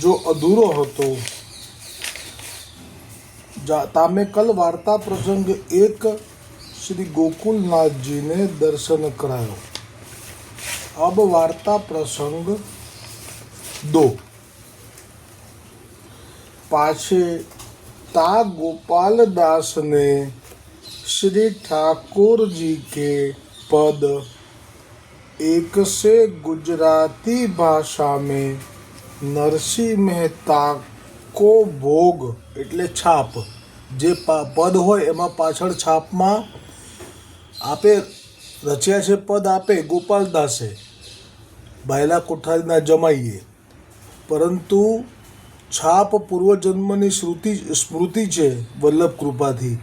जो अधूरो હતો જા- તામે કલ વાર્તા પ્રસંગ એક શ્રી ગોકુલનાથજીને દર્શન કરાયો અબ વાર્તા પ્રસંગ દો પાછે તા गोपालदास ने श्री ठाकुर जी के पद एक से गुजराती भाषा में નરસિંહ મહેતા કો ભોગ એટલે છાપ. જે પદ હોય એમાં પાછળ છાપમાં આપે, રચ્યા છે પદ આપે ગોપાલદાસે બાયલા કોઠારીના જમાઈએ. પરંતુ છાપ પૂર્વજન્મની શ્રુતિ, સ્મૃતિ છે વલ્લભ કૃપાથી.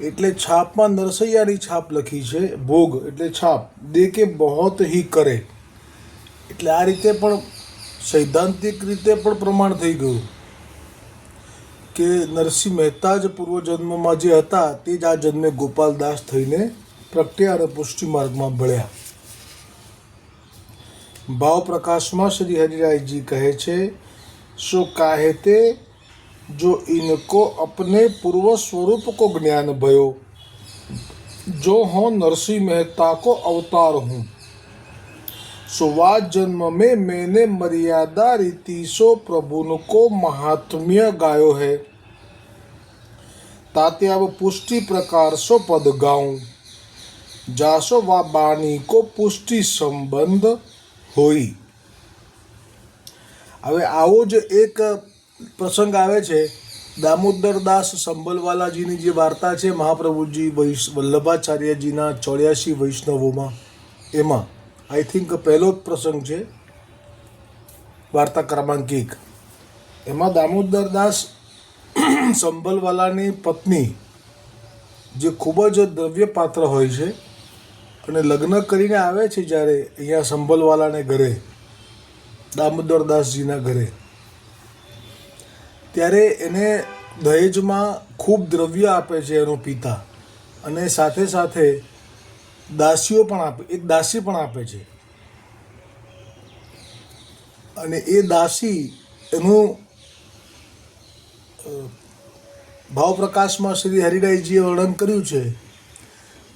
એટલે છાપમાં નરસૈયાની છાપ લખી છે, ભોગ એટલે છાપ. દે કે બહોત હી કરે. એટલે આ રીતે પણ સૈદ્ધાંતિક રીતે પણ પ્રમાણ થઈ ગયું કે નરસિંહ મહેતા જ પૂર્વ જન્મમાં જે હતા તે જ આ જન્મે ગોપાલદાસ થઈને પ્રગટ્યા અને પુષ્ટિ માર્ગમાં ભળ્યા. ભાવ પ્રકાશમાં શ્રી હરિરાયજી કહે છે શો કાહેતે જો ઇનકો અપને પૂર્વ સ્વરૂપ કો જ્ઞાન ભયો, જો હું નરસિંહ મહેતા કો અવતાર હું. सुवाद जन्म में मैंने मर्यादा रीति सो प्रभु को महात्म्य गायो है ताते अब पुष्टि प्रकार सो पद गाऊं जासो वा बाणी को पुष्टि संबंध होई હવે આવો જ એક પ્રસંગ આવે છે દામોદરદાસ સંબલવાલાજીની જે વાર્તા છે મહાપ્રભુજી વૈશ વલ્લભાચાર્યજીના ચોર્યાસી વૈષ્ણવોમાં એમાં આઈ થિંક પહેલો જ પ્રસંગ છે વાર્તા ક્રમાંક એક. એમાં દામોદરદાસ સંભલવાલાની પત્ની, જે ખૂબ જ દ્રવ્ય પાત્ર હોય છે અને લગ્ન કરીને આવે છે જ્યારે અહીંયા સંભલવાલાને ઘરે, દામોદર દાસજીના ઘરે, ત્યારે એને દહેજમાં ખૂબ દ્રવ્ય આપે છે એનો પિતા અને સાથે સાથે દાસીઓ પણ આપે, એક દાસી પણ આપે છે. અને એ દાસી એનું ભાવપ્રકાશમાં શ્રી હરિરાયજીએ વર્ણન કર્યું છે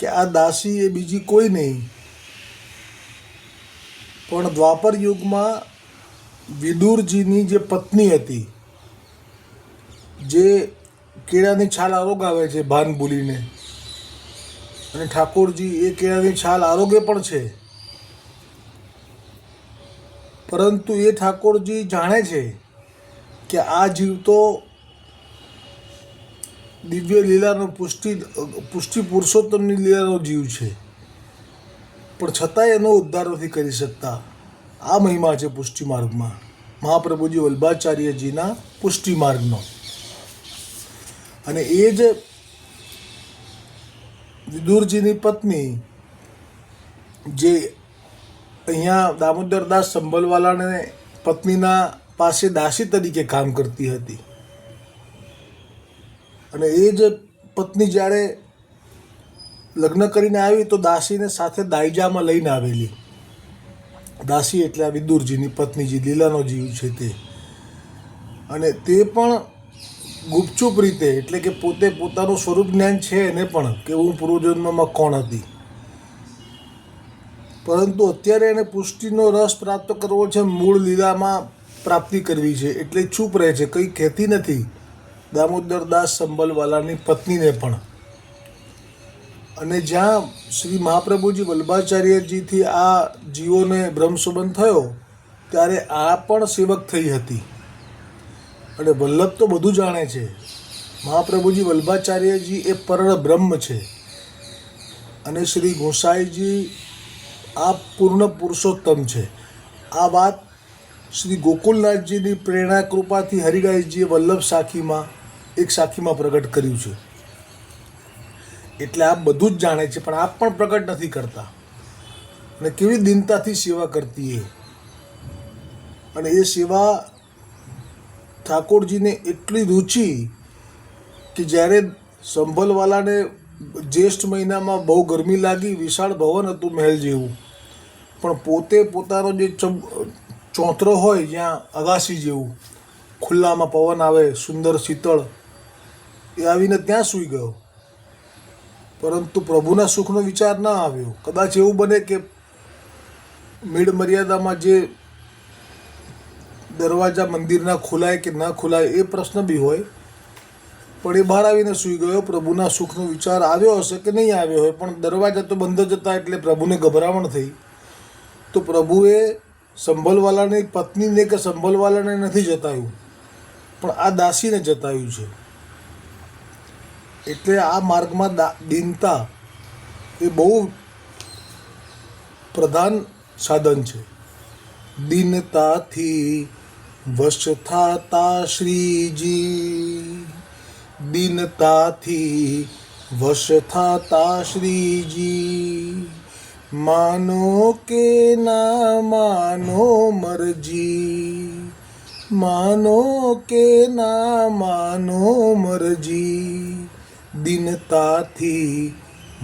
કે આ દાસી એ બીજી કોઈ નહીં. પણ દ્વાપર યુગમાં વિદુરજીની જે પત્ની હતી, જે કેળાની છાલ આરોગાવે છે ભાન ભૂલીને અને ઠાકોરજી એ કેળાની છાલ આરોગ્ય પણ છે. પરંતુ એ ઠાકોરજી જાણે છે કે આ જીવ તો દિવ્ય લીલાનો પુષ્ટિ પુષ્ટિ પુરુષોત્તમની લીલાનો જીવ છે. પણ છતાંય એનો ઉદ્ધાર નથી કરી શકતા. આ મહિમા છે પુષ્ટિ માર્ગમાં. મહાપ્રભુજી વલ્ભાચાર્યજીના પુષ્ટિ માર્ગનો. અને એ જ વિદુરજીની પત્ની, જે અહીંયા દામોદરદાસ સંભલવાલાને પત્નીના પાસે દાસી તરીકે કામ કરતી હતી. અને એ જ પત્ની જ્યારે લગ્ન કરીને આવી તો દાસીને સાથે દાયજામાં લઈને આવેલી. દાસી એટલે આ વિદુરજીની પત્ની જે લીલાનો જીવ છે તે. અને તે પણ ગુપચુપ રીતે, એટલે કે પોતે પોતાનું સ્વરૂપ જ્ઞાન છે એને પણ, કે હું પૂર્વજન્મમાં કોણ હતી. પરંતુ અત્યારે એને પુષ્ટિનો રસ પ્રાપ્ત કરવો છે, મૂળ લીલામાં પ્રાપ્તિ કરવી છે, એટલે ચૂપ રહે છે, કંઈ કહેતી નથી. દામોદર દાસ સંબલવાલાની પત્નીને પણ. અને જ્યાં શ્રી મહાપ્રભુજી વલ્ભાચાર્યજીથી આ જીવોને બ્રહ્મસુબંધ થયો, ત્યારે આ પણ સેવક થઈ હતી. અને વલ્લભ તો બધું જાણે છે. મહાપ્રભુજી વલ્ભાચાર્યજી એ પરળ બ્રહ્મ છે. અને શ્રી ગોસાઈજી આ પૂર્ણ પુરુષોત્તમ છે. આ વાત શ્રી ગોકુલનાથજીની પ્રેરણા કૃપાથી હરિગાયજીએ વલ્લભ સાખીમાં, એક સાખીમાં પ્રગટ કર્યું છે. એટલે આપ બધું જ જાણે છે, પણ આપ પણ પ્રગટ નથી કરતા. અને કેવી દિનતાથી સેવા કરતી એ. અને એ સેવા ઠાકોરજીને એટલી રુચિ કે જ્યારે સંભલવાલાને જ્યેષ્ઠ મહિનામાં બહુ ગરમી લાગી, વિશાળ ભવન હતું મહેલ જેવું. પણ પોતે પોતાનો જે ચોતરો હોય જ્યાં અગાસી જેવું, ખુલ્લામાં પવન આવે, સુંદર શીતળ, એ આવીને ત્યાં સૂઈ ગયો. પરંતુ પ્રભુના સુખનો વિચાર ના આવ્યો. કદાચ એવું બને કે મેળ મર્યાદામાં જે દરવાજા મંદિરના ખુલાય કે ના ખુલાય એ પ્રશ્ન બી હોય. પણ એ બહાર આવીને સૂઈ ગયો, પ્રભુના સુખનો વિચાર આવ્યો હશે કે નહીં આવ્યો હોય, પણ દરવાજા તો બંધ જ હતા એટલે પ્રભુને ગભરામણ થઈ. તો પ્રભુએ સંભલવાલાની, પત્નીને કે સંભલવાલાને નથી જતાયું, પણ આ દાસીને જતાયું છે. એટલે આ માર્ગમાં દીનતા એ બહુ પ્રધાન સાધન છે. દીનતાથી વશ થાતા શ્રીજી. દિનતાથી વશ થાતા શ્રીજી. માનો કે ના, માનો મરજી. માનો કે ના, માનો મરજી. દિનતાથી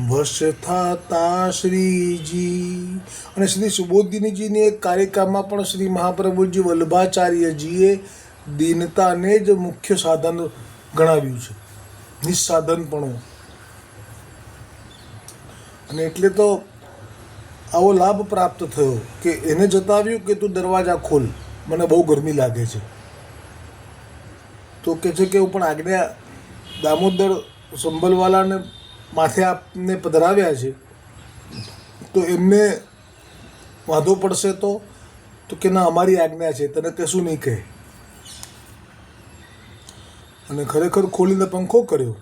વશ થતા શ્રીજી. અને શ્રી સુબોધિનીજીની એક કાર્યક્રમમાં પણ શ્રી મહાપ્રભુજી વલ્લભાચાર્યજીએ દીનતાને જ મુખ્ય સાધન ગણાવ્યું છે. નિસ્સાધનપણું અને એટલે તો આવો લાભ પ્રાપ્ત થયો કે એને જતાવ્યું કે તું દરવાજા ખોલ. મને બહુ ગરમી લાગે છે. તો કે છે કે હું પણ આજ્ઞા દામોદર સંભલવાલાને માથે આપને પધરાવ્યા છે, તો એમને વાંધો પડશે તો તો કે ના, અમારી આજ્ઞા છે, તને કશું નહીં કહે. અને ખરેખર ખોલીને પંખો કર્યો.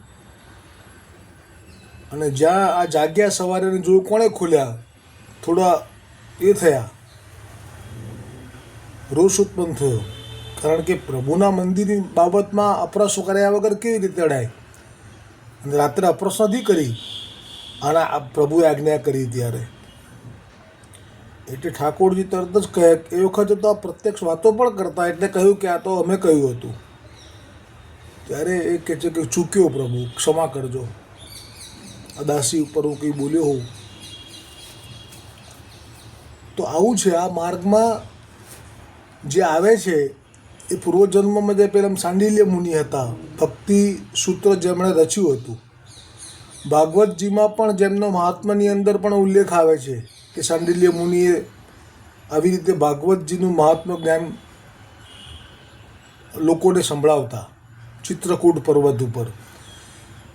અને જ્યાં આ જાગ્યા સવારે જોયું કોણે ખોલ્યા, થોડા એ થયા. રોષ ઉત્પન્ન થયો. કારણ કે પ્રભુના મંદિરની બાબતમાં અપરાશો કર્યા વગર કેવી રીતે અડાય? અને રાત્રે અપરસ નથી કરી અને પ્રભુએ આજ્ઞા કરી ત્યારે. એટલે ઠાકોરજી તરત જ કહે એ વખતે તો આ પ્રત્યક્ષ વાતો પણ કરતા એટલે કહ્યું કે આ તો અમે કહ્યું હતું. ત્યારે એ કહે છે કે ચૂક્યો પ્રભુ, ક્ષમા કરજો. આ દાસી ઉપર હું કંઈ બોલ્યો હોઉં. તો આવું છે, આ માર્ગમાં જે આવે છે એ પૂર્વજન્મમાં જે પેલા સાંડિલ્ય મુનિ હતા, ભક્તિ સૂત્ર જેમણે રચ્યું હતું. ભાગવતજીમાં પણ જેમનો મહાત્માની અંદર પણ ઉલ્લેખ આવે છે કે સાંડિલ્ય મુનિએ આવી રીતે ભાગવતજીનું મહાત્મ જ્ઞાન લોકોને સંભળાવતા ચિત્રકૂટ પર્વત ઉપર.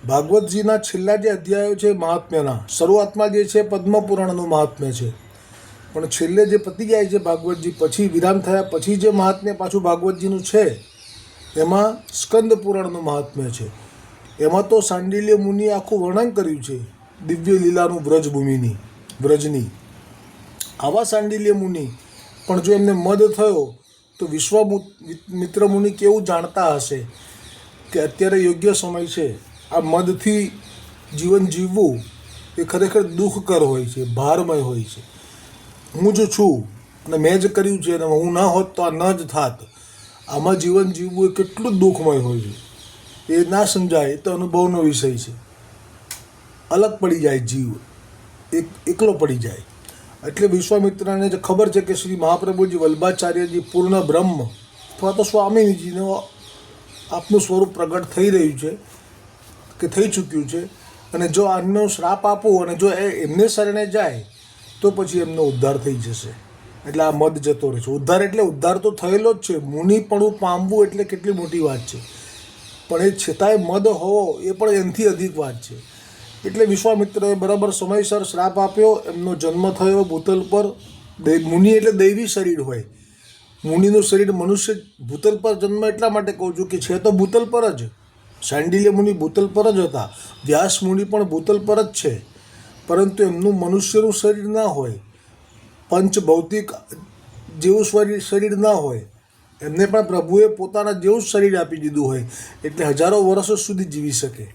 ભાગવતજીના છેલ્લા જે અધ્યાયો છે મહાત્મ્યના, શરૂઆતમાં જે છે પદ્મપુરાણનું મહાત્મ્ય છે. પણ છેલ્લે જે પતી જાય છે ભાગવતજી, પછી વિરામ થયા, પછી જે મહાત્મ્ય પાછું ભાગવતજીનું છે, એમાં સ્કંદ પુરાણનું મહાત્મ્ય છે. એમાં તો સાંડિલ્ય મુનિએ આખું વર્ણન કર્યું છે, દિવ્ય લીલાનું વ્રજભૂમિની વ્રજની. આવા સાંડિલ્ય મુનિ, પણ જો એમને મદ થયો, તો વિશ્વામિત્ર મુનિ કેવું જાણતા હશે કે અત્યારે યોગ્ય સમય છે? આ મદથી જીવન જીવવું એ ખરેખર દુઃખકર હોય છે, ભારમય હોય છે. હું જ છું અને મેં જ કર્યું છે અને હું ન હોત તો આ ન જ થાત. આમાં જીવન જીવવું એ કેટલું દુઃખમય હોય છે. એ ના સમજાય તો અનુભવનો વિષય છે. અલગ પડી જાય જીવ. એક, એકલો પડી જાય. એટલે વિશ્વામિત્રને જે ખબર છે કે શ્રી મહાપ્રભુજી વલ્ભાચાર્યજી પૂર્ણ બ્રહ્મ અથવા તો સ્વામીજીનો આપનું સ્વરૂપ પ્રગટ થઈ રહ્યું છે કે થઈ ચૂક્યું છે. અને જો આનો શ્રાપ આપવું અને જો એ એમને શરણે જાય તો પછી એમનો ઉદ્ધાર થઈ જશે. એટલે આ મદ જતો રહે છે ઉદ્ધાર એટલે ઉદ્ધાર તો થયેલો જ છે. મુનિપણું પામવું એટલે કેટલી મોટી વાત છે. પણ એ છતાંય મદ હોવો એ પણ એનાથી અધિક વાત છે. એટલે વિશ્વામિત્રએ બરાબર સમયસર શ્રાપ આપ્યો. એમનો જન્મ થયો ભૂતલ પર. મુનિ એટલે દૈવી શરીર હોય. મુનિનું શરીર મનુષ્ય ભૂતલ પર જન્મ એટલા માટે કહું છું કે છે તો ભૂતલ પર જ. શાંડિલ્ય મુનિ ભૂતલ પર જ હતા. વ્યાસ મુનિ પણ ભૂતલ પર જ છે. પરંતુ એમનું મનુષ્યનું શરીર ના હોય પંચ ભૌતિક જેવું શરીર શરીર ના હોય, એમને પણ પ્રભુએ પોતાના જેવું જ શરીર આપી દીધું હોય, એટલે હજારો વર્ષો સુધી જીવી શકે.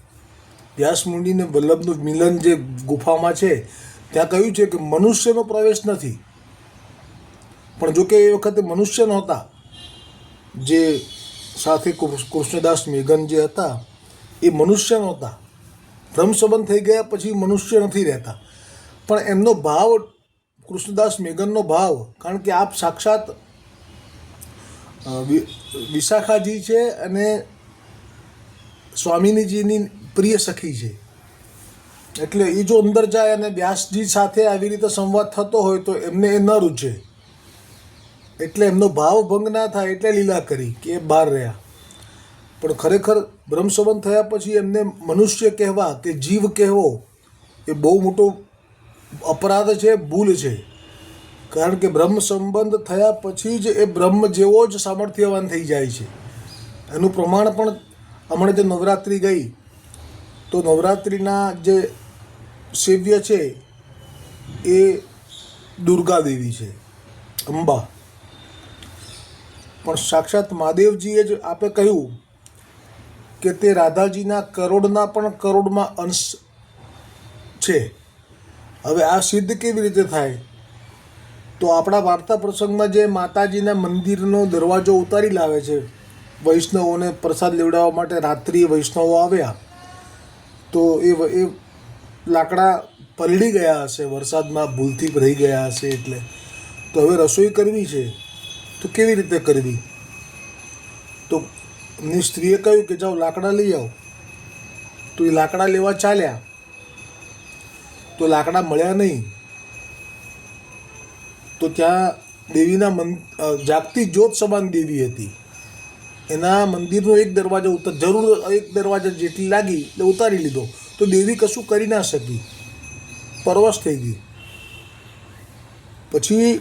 વ્યાસ મુનિને વલ્લભનું મિલન જે ગુફામાં છે, ત્યાં કહ્યું છે કે મનુષ્યનો પ્રવેશ નથી. પણ જોકે એ વખતે મનુષ્ય નહોતા. જે સાથે કૃષ્ણદાસ મેઘન જે હતા, એ મનુષ્ય નહોતા. સંબંધ થઈ ગયા પછી મનુષ્ય નથી રહેતા. પણ એમનો ભાવ, કૃષ્ણદાસ મેઘનનો ભાવ, કારણ કે આપ સાક્ષાત વિશાખાજી છે અને સ્વામિનીજીની પ્રિય સખી છે. એટલે એ જો અંદર જાય અને વ્યાસજી સાથે આવી રીતે સંવાદ થતો હોય તો એમને એ ન રૂચે એટલે એમનો ભાવ ભંગ ના થાય એટલે લીલા કરી કે એ બહાર રહ્યા. પણ ખરેખર બ્રહ્મ સંબંધ થયા પછી એમને મનુષ્ય કહેવા કે જીવ કહેવો એ બહુ મોટો અપરાધ છે, ભૂલ છે. કારણ કે બ્રહ્મ સંબંધ થયા પછી જ એ બ્રહ્મ જેવો જ સામર્થ્યવાન થઈ જાય છે. એનું પ્રમાણ પણ હમણાં જે નવરાત્રિ ગઈ, તો નવરાત્રિના જે સેવ્ય છે એ દુર્ગા દેવી છે, અંબા. પણ સાક્ષાત મહાદેવજીએ જ આપે કહ્યું કે તે રાધાજીના કરોડના પણ કરોડમાં અંશ છે. હવે આ સિદ્ધ કેવી રીતે થાય? તો આપણા વાર્તા પ્રસંગમાં જે માતાજીના મંદિરનો દરવાજો ઉતારી લાવે છે, વૈષ્ણવોને પ્રસાદ લેવડાવવા માટે રાત્રિએ વૈષ્ણવો આવ્યા, તો એ એ લાકડા પલળી ગયા હશે, વરસાદમાં ભૂલથી રહી ગયા હશે એટલે. તો હવે રસોઈ કરવી છે, તો કેવી રીતે કરવી? તો એમની સ્ત્રીએ કહ્યું કે જાઓ લાકડા લઈ આવો. તો એ લાકડા લેવા ચાલ્યા. તો લાકડા મળ્યા નહીં. તો ત્યાં દેવીના મન જાગતી જ્યોત સમાન દેવી હતી. એના મંદિરનો એક દરવાજો ઉતર, જરૂર એક દરવાજા જેટલી લાગી એટલે ઉતારી લીધો. તો દેવી કશું કરી ના શકી. પરવશ થઈ ગઈ. પછી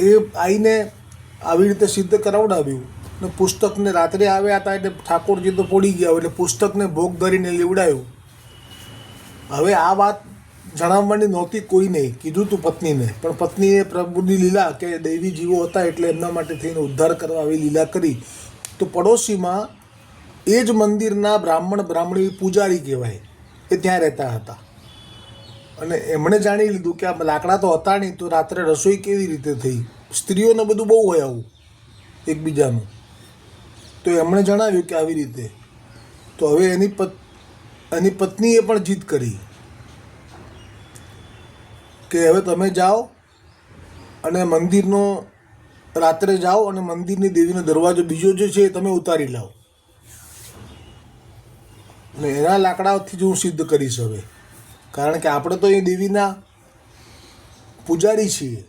એ આઈને આવી રીતે સિદ્ધ કરાવડાવ્યું. ને પુસ્તકને રાત્રે આવ્યા હતા એટલે ઠાકોરજી તો પડી ગયા એટલે પુસ્તકને ભોગ ધરીને લીવડાયું. હવે આ વાત જણાવવાની નહોતી કોઈ નહીં. કીધું તું પત્નીને. પણ પત્નીએ પ્રભુની લીલા કે દૈવી જીવો હતા એટલે એમના માટે થઈને ઉદ્ધાર કરવા આવી લીલા કરી. તો પડોશીમાં એ જ મંદિરના બ્રાહ્મણ બ્રાહ્મણી પૂજારી કહેવાય. એ ત્યાં રહેતા હતા. અને એમણે જાણી લીધું કે આ લાકડા તો હતા નહીં, તો રાત્રે રસોઈ કેવી રીતે થઈ? સ્ત્રીઓને બધું બહુ હોય આવું, એકબીજાનું. તો એમણે જણાવ્યું કે આવી રીતે. તો હવે એની પત, એની પત્નીએ પણ જીદ કરી. કે હવે તમે જાઓ અને મંદિરનો, રાત્રે જાઓ અને મંદિરની દેવીનો દરવાજો બીજો જે છે એ તમે ઉતારી લાવો. અને એના લાકડાથી જ હું સિદ્ધ કરીશ હવે. કારણ કે આપણે તો એ દેવીના પૂજારી છીએ.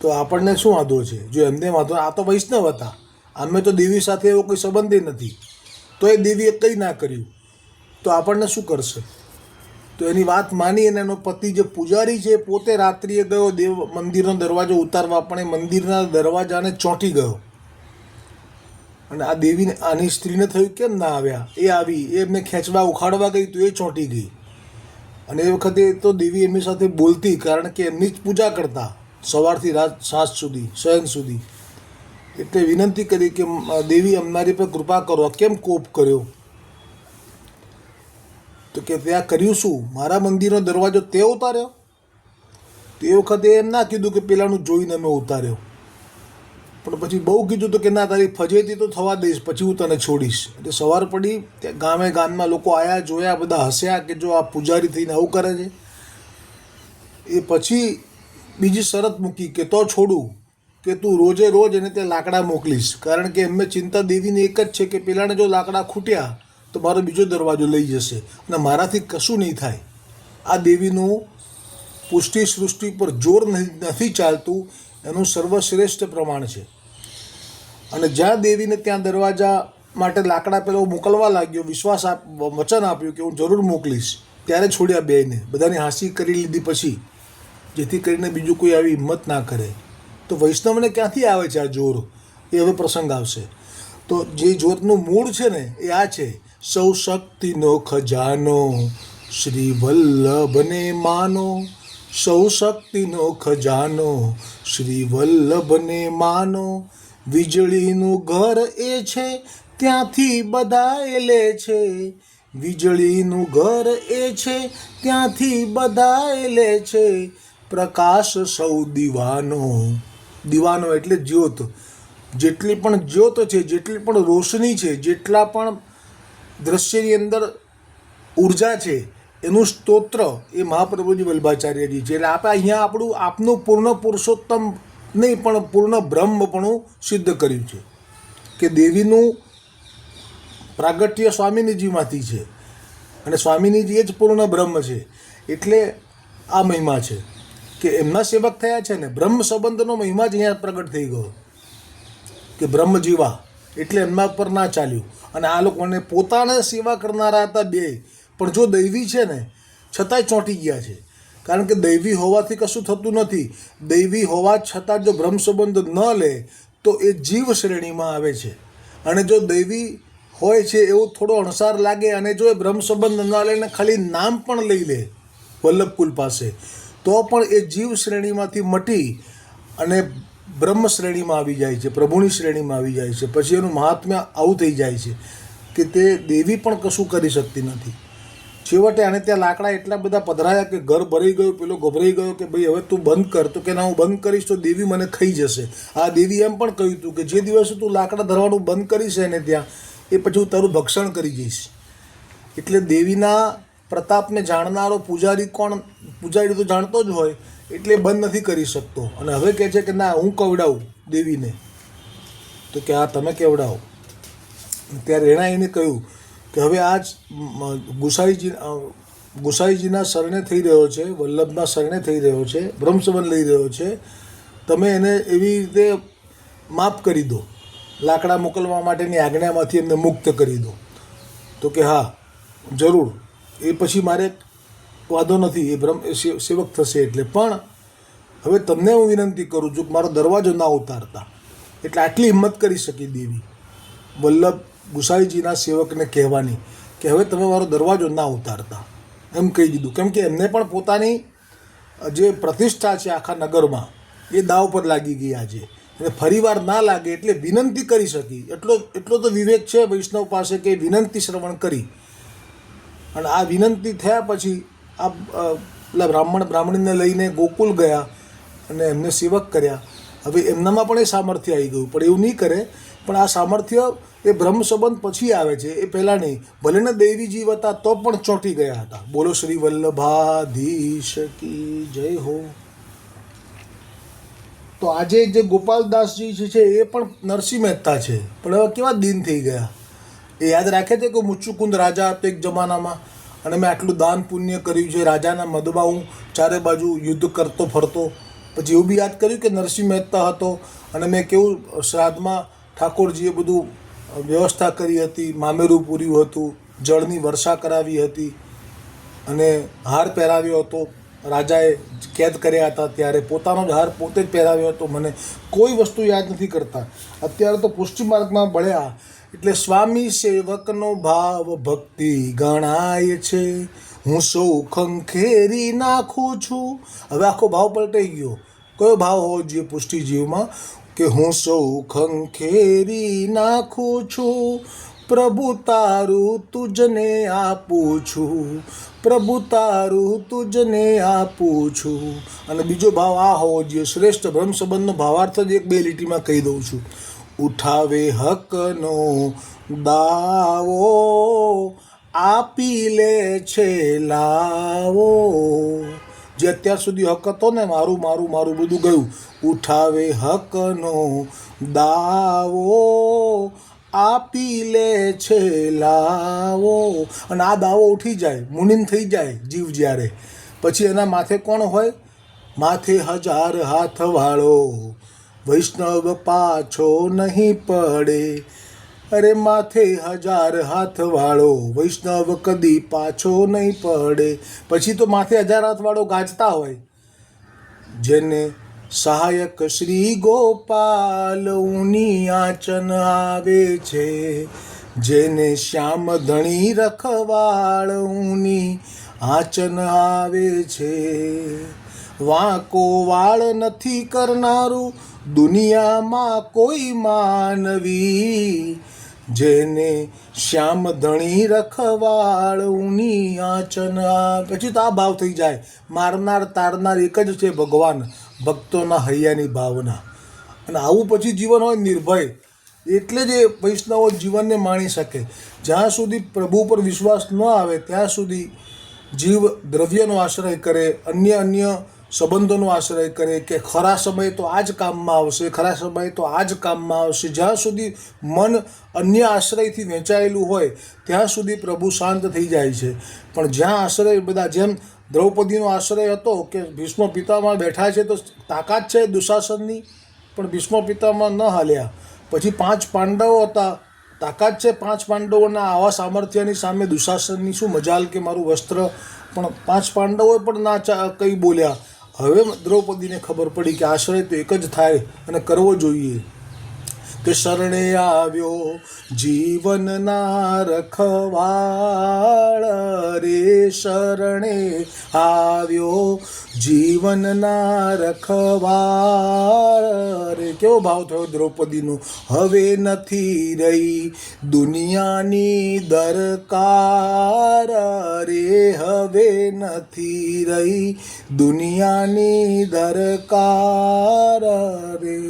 તો આપણને શું વાંધો છે? જો એમને વાંધો આ તો વૈષ્ણવ હતા. અમે તો દેવી સાથે એવો કોઈ સંબંધ નથી. તો એ દેવીએ કંઈ ના કર્યું. તો આપણને શું કરશે? તો એની વાત માની અને એનો પતિ જે પૂજારી છે પોતે રાત્રિએ ગયો, દેવ મંદિરનો દરવાજો ઉતારવા, પણ એ મંદિરના દરવાજાને ચોંટી ગયો. અને આ દેવીને, આની સ્ત્રીને થયું કેમ ના આવ્યા? એ આવી, એ એમને ખેંચવા ઉખાડવા ગઈ, તો એ ચોંટી ગઈ. અને એ વખતે તો દેવી એમની સાથે બોલતી, કારણ કે એમની જ પૂજા કરતા. સવારથી રાત સાંજ સુધી શયન સુધી. એટલે વિનંતી કરી કે દેવી અમારી પર કૃપા કરો. કેમ કોપ કર્યો? તો કે ત્યાં કર્યું શું? મારા મંદિરનો દરવાજો તે ઉતાર્યો? તે વખતે એમ ના કીધું કે પેલાનું જોઈને મેં ઉતાર્યો. પણ પછી બહુ કીધું તો કે ના, તારી ફજેતી તો થવા દઈશ, પછી હું તને છોડીશ. એટલે સવાર પડી, ત્યાં ગામે ગામમાં લોકો આવ્યા જોયા, બધા હસ્યા કે જો આ પૂજારી થઈને આવું કરે છે. એ પછી બીજી શરત મૂકી કે તો છોડું કે તું રોજે રોજ એને ત્યાં લાકડા મોકલીશ. કારણ કે એમને ચિંતા દેવીને એક જ છે કે પેલાને જો લાકડા ખૂટ્યા તો મારો બીજો દરવાજો લઈ જશે અને મારાથી કશું નહીં થાય. આ દેવીનું પુષ્ટિ સૃષ્ટિ પર જોર નથી ચાલતું, એનું સર્વશ્રેષ્ઠ પ્રમાણ છે. અને જ્યાં દેવીને ત્યાં દરવાજા માટે લાકડા પેલો મોકલવા લાગ્યો, વિશ્વાસ આપ, વચન આપ્યું કે હું જરૂર મોકલીશ, ત્યારે છોડ્યા બેને બધાની હાંસી કરી લીધી પછી જેથી કરીને બીજું કોઈ આવી હિંમત ના કરે. તો વૈષ્ણવને ક્યાંથી આવે છે આ જોર? એ હવે પ્રસંગ આવશે. તો જે જોતનું મૂળ છે ને, એ આ છે. સૌ શક્તિનો ખજાનો શ્રી વલ્લભને માનો. સૌ શક્તિનો ખજાનો શ્રી વલ્લભને માનો. વીજળીનું ઘર એ છે, ત્યાંથી બધા લે છે. વીજળીનું ઘર એ છે, ત્યાંથી બધા લે છે. પ્રકાશ સૌ દીવાનો. દીવાનો એટલે જ્યોત. જેટલી પણ જ્યોત છે, જેટલી પણ રોશની છે, જેટલા પણ દ્રશ્યની અંદર ઊર્જા છે, એનું સ્તોત્ર એ મહાપ્રભુજી વલ્ભાચાર્યજી છે. એટલે આપણે અહીંયા આપણું, આપનું પૂર્ણ પુરુષોત્તમ નહીં, પણ પૂર્ણ બ્રહ્મપણું સિદ્ધ કર્યું છે. કે દેવીનું પ્રાગટ્ય સ્વામિનીજીમાંથી છે. અને સ્વામિનીજી એ જ પૂર્ણ બ્રહ્મ છે. એટલે આ મહિમા છે. કે એમના સેવક થયા છે ને, બ્રહ્મ સંબંધનો મહિમા જ અહીંયા પ્રગટ થઈ ગયો. કે બ્રહ્મ જીવા, એટલે એમના પર ના ચાલ્યું. અને આ લોકોને પોતાને સેવા કરનારા હતા બે. પણ જો દૈવી છે ને, છતાંય ચોંટી ગયા છે. કારણ કે દૈવી હોવાથી કશું થતું નથી. દૈવી હોવા છતાં જો બ્રહ્મ સંબંધ ન લે, તો એ જીવ શ્રેણીમાં આવે છે. અને જો દૈવી હોય છે એવો થોડો અણસાર લાગે, અને જો એ બ્રહ્મ સંબંધ ન લે ને ખાલી નામ પણ લઈ લે, વલ્લભકુલ પાસે તો પણ એ જીવ શ્રેણીમાંથી મટી અને બ્રહ્મ શ્રેણીમાં આવી જાય છે, પ્રભુની શ્રેણીમાં આવી જાય છે. પછી એનું મહાત્મ્ય આવું થઈ જાય છે કે તે દેવી પણ કશું કરી શકતી નથી. છેવટે આને ત્યાં લાકડા એટલા બધા પધરાયા કે ઘર ભરાઈ ગયું, પેલો ગભરાઈ ગયો કે ભાઈ હવે તું બંધ કર. તો કે ના, હું બંધ કરીશ તો દેવી મને ખાઈ જશે. આ દેવી એમ પણ કહ્યું હતું કે જે દિવસે તું લાકડા ધરવાનું બંધ કરીશ એને ત્યાં, એ પછી હું તારું ભક્ષણ કરી જઈશ. એટલે દેવીના પ્રતાપને જાણનારો પૂજારી કોણ? પૂજારી તો જાણતો જ હોય, એટલે બંધ નથી કરી શકતો. અને હવે કહે છે કે ના, હું કવડાવું દેવીને. તો કે હા તમે કેવડાવો? ત્યારે એણે એને કહ્યું કે હવે આજ ગુસાઈજી ગુસાઈજીના શરણે થઈ રહ્યો છે, વલ્લભના શરણે થઈ રહ્યો છે, બ્રહ્મસવન લઈ રહ્યો છે. તમે એને એવી રીતે માફ કરી દો. લાકડા મોકલવા માટેની આજ્ઞામાંથી એમને મુક્ત કરી દો. તો કે હા, જરૂર. એ પછી મારે વાંધો નથી, એ બ્રહ્મ, એ સેવક થશે એટલે. પણ હવે તમને હું વિનંતી કરું છું કે મારો દરવાજો ના ઉતારતા. એટલે આટલી હિંમત કરી શકી દેવી. વલ્લભ ગુસાઈજીના સેવકને કહેવાની કે હવે તમે મારો દરવાજો ના ઉતારતા. એમ કહી દીધું. કેમ કે એમને પણ પોતાની જે પ્રતિષ્ઠા છે આખા નગરમાં, એ દાવ પર લાગી ગઈ આજે. અને ફરીવાર ના લાગે એટલે વિનંતી કરી શકી. એટલો એટલો તો વિવેક છે વૈષ્ણવ પાસે કે વિનંતી શ્રવણ કરી. અને આ વિનંતી થયા પછી આ પેલા બ્રાહ્મણ, બ્રાહ્મણીને લઈને ગોકુલ ગયા અને એમને સેવક કર્યા. હવે એમનામાં પણ એ સામર્થ્ય આવી ગયું, પણ એવું નહીં કરે. પણ આ સામર્થ્ય એ બ્રહ્મ સંબંધ પછી આવે છે, એ પહેલાં નહીં. ભલે ને દેવી હતા, તો પણ ચોંટી ગયા હતા. બોલો શ્રી વલ્લભાધીશ કી જય હો. તો આજે જે ગોપાલદાસજી છે, એ પણ નરસિંહ મહેતા છે. પણ હવે કેવા દિન થઈ ગયા? એ યાદ રાખે છે કે મુચ્ચુકુંદ રાજા હતો એક જમાનામાં? અને મેં આટલું દાન પુણ્ય કર્યું છે. રાજાના મદમાં હું ચારે બાજુ યુદ્ધ કરતો ફરતો. પછી એવું બી યાદ કર્યું કે નરસિંહ મહેતા હતો અને મેં કેવું શ્રાદ્ધમાં ઠાકોરજીએ બધું વ્યવસ્થા કરી હતી. મામેરું પૂર્યું હતું. જળની વર્ષા કરાવી હતી. અને હાર પહેરાવ્યો હતો. રાજાએ કેદ કર્યા હતા ત્યારે. પોતાનો જ હાર પોતે જ પહેરાવ્યો હતો. મને કોઈ વસ્તુ યાદ નથી કરતા. અત્યારે તો પુષ્ટિ માર્ગમાં ભળ્યા એટલે સ્વામી સેવકનો ભાવ ભક્તિ ગણાય છે. હું સૌ ખંખેરી નાખું છું. હવે આખો ભાવ પલટાઈ ગયો. કયો ભાવ હોવો જોઈએ પુષ્ટિજીવમાં? કે હું સૌ ખંખેરી નાખું છું. પ્રભુ તારું તુજને આપું છું. પ્રભુ તારું તુજને આપું છું. અને બીજો ભાવ આ હોવો જોઈએ. શ્રેષ્ઠ બ્રહ્મ સંબંધનો ભાવાર્થ જ એક બે લીટીમાં કહી દઉં છું. ઉઠાવે હકનો દાવો, આપી લે છે લાવો. જે અત્યાર સુધી હક હતો ને, મારું મારું મારું બધું ગયું. ઉઠાવે હકનો દાવો, આપી લે છે લાવો. અને આ દાવો ઉઠી જાય મુનિન થઈ જાય જીવ જ્યારે. પછી એના માથે કોણ હોય? માથે હજાર હાથ વાળો વૈષ્ણવ પાછો નહીં પડે. અરે માથે હજાર હાથ વાળો વૈષ્ણવ કદી પાછો નહીં પડે. પછી તો માથે હજાર હાથ વાળો ગાજતા હોય. જેને સહાયક શ્રી ગોપાલ ઉની આચન આવે છે. જેને શ્યામ ધણી રખવાળ ઉની આચન આવે છે. વાંકો વાળ નથી કરનારું દુનિયામાં કોઈ માનવી જેને શ્યામ ધણી રખવાળ આચના પછી તો આ ભાવ થઈ જાય. મારનાર, તારનાર એક જ છે ભગવાન. ભક્તોના હૈયાની ભાવના. અને આવું પછી જીવન હોય નિર્ભય. એટલે જ એ વૈષ્ણવો જીવનને માણી શકે. જ્યાં સુધી પ્રભુ પર વિશ્વાસ ન આવે, ત્યાં સુધી જીવ દ્રવ્યનો આશ્રય કરે. અન્ય અન્ય સંબંધોનો આશ્રય કરે કે ખરા સમય તો આ જ કામમાં આવશે, ખરા સમય તો આ જ કામમાં આવશે. જ્યાં સુધી મન અન્ય આશ્રયથી વેચાયેલું હોય, ત્યાં સુધી પ્રભુ શાંત થઈ જાય છે. પણ જ્યાં આશ્રય, બધા જેમ દ્રૌપદીનો આશ્રય હતો કે ભીષ્મ પિતામાં બેઠા છે તો તાકાત છે દુશાસનની, પણ ભીષ્મ પિતામાં ન હાલ્યા. પછી પાંચ પાંડવો હતા. તાકાત છે પાંચ પાંડવોના આવા સામર્થ્યની સામે દુશાસનની શું મજાલ કે મારું વસ્ત્ર? પણ પાંચ પાંડવોએ પણ ના ચા, કંઈ બોલ્યા. હવે દ્રૌપદીને ખબર પડી કે આશ્રય તો એક જ થાય અને કરવો જોઈએ. કે શરણે આવ્યો જીવનના રખવાળ રે શરણે આવ્યો જીવનના રખવાળ. રે કેવો ભાવ થયો દ્રૌપદીનો? હવે નથી રહી દુનિયાની દરકાર. રે હવે નથી રહી દુનિયાની દરકાર. રે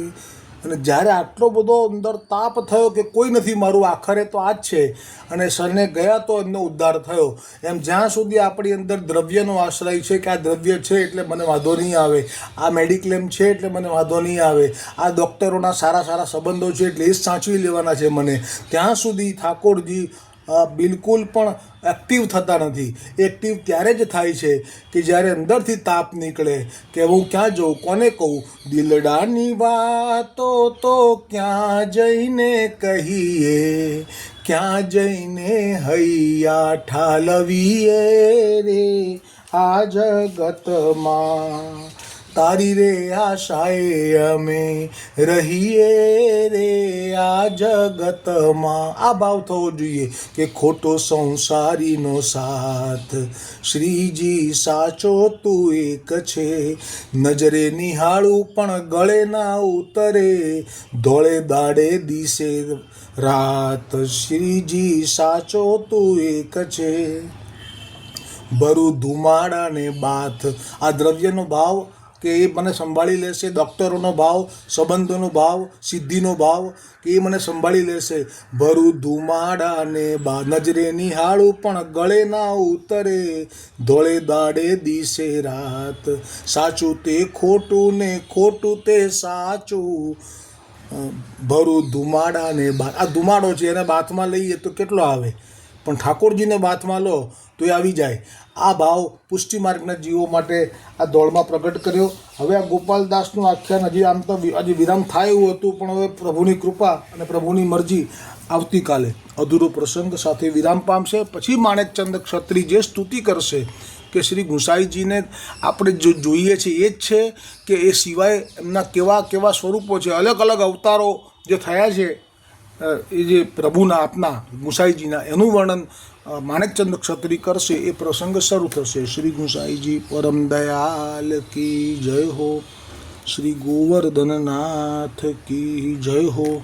અને જ્યારે આટલો બધો અંદર તાપ થયો કે કોઈ નથી મારું, આખરે તો આ જ છે. અને સરને ગયા તો એમનો ઉદ્ધાર થયો. એમ જ્યાં સુધી આપણી અંદર દ્રવ્યનો આશ્રય છે કે આ દ્રવ્ય છે એટલે મને વાંધો નહીં આવે. આ મેડિક્લેમ છે એટલે મને વાંધો નહીં આવે. આ ડૉક્ટરોના સારા સારા સંબંધો છે એટલે એ સાચવી લેવાના છે મને. ત્યાં સુધી ઠાકોરજી બિલકુલ પણ એક્ટિવ થતા નથી. એક્ટિવ ત્યારે જ થાય છે કે જ્યારે અંદરથી તાપ નીકળે કે હું ક્યાં જઉં, કોને કહું? દિલડાની વાતો તો ક્યાં જઈને કહીએ? ક્યાં જઈને હૈયા ઠાલવીએ રે આ જગતમાં? તારી રે આશાએ અમે રહીએ રે આ જગતમાં. આ ભાવ થવો જોઈએ કે ખોટો સંસારીનો સાથ. શ્રીજી, સાચો તું એક છે. નજરે નિહાળું પણ ગળે ના ઉતરે. ધોળે દાડે દિશે રાત. શ્રીજી, સાચો તું એક છે. ભરું ધુમાડા ને બાથ. આ દ્રવ્યનો ભાવ કે એ મને સંભાળી લેશે, ડૉક્ટરોનો ભાવ, સંબંધોનો ભાવ, સિદ્ધિનો ભાવ, કે એ મને સંભાળી લેશે. ભરું ધુમાડા ને બા નજરે નિહાળું પણ ગળે ના ઉતરે. ધોળે દાડે દિશે રાત. સાચું તે ખોટું ને ખોટું તે સાચું. ભરું ધુમાડા ને આ ધુમાડો છે, એને બાથમાં લઈએ તો કેટલો આવે? પણ ઠાકોરજીને બાથમાં લો. તો એ આવી જાય. આ ભાવ પુષ્ટિ માર્ગના જીવો માટે આ દોડમાં પ્રગટ કર્યો. હવે આ ગોપાલદાસનું આખ્યાન હજી આમ તો હજી વિરામ થાય એવું હતું, પણ હવે પ્રભુની કૃપા અને પ્રભુની મરજી આવતીકાલે. અધૂરો પ્રસંગ સાથે વિરામ પામશે. પછી માણેકચંદ ક્ષત્રિય જે સ્તુતિ કરશે કે શ્રી ગુસાઈજીને આપણે જો જોઈએ છીએ, એ જ છે કે એ સિવાય એમના કેવા કેવા સ્વરૂપો છે. અલગ અલગ અવતારો જે થયા છે એ જે પ્રભુના, આપના, ગુસાઈજીના, એનું વર્ણન માણેકચંદ ક્ષત્રિય કરશે એ પ્રસંગ શરૂ થશે. શ્રી ગુસાઈજી, પરમ દયાલ કી જય હો. શ્રી ગોવર્ધનનાથ કી જય હો.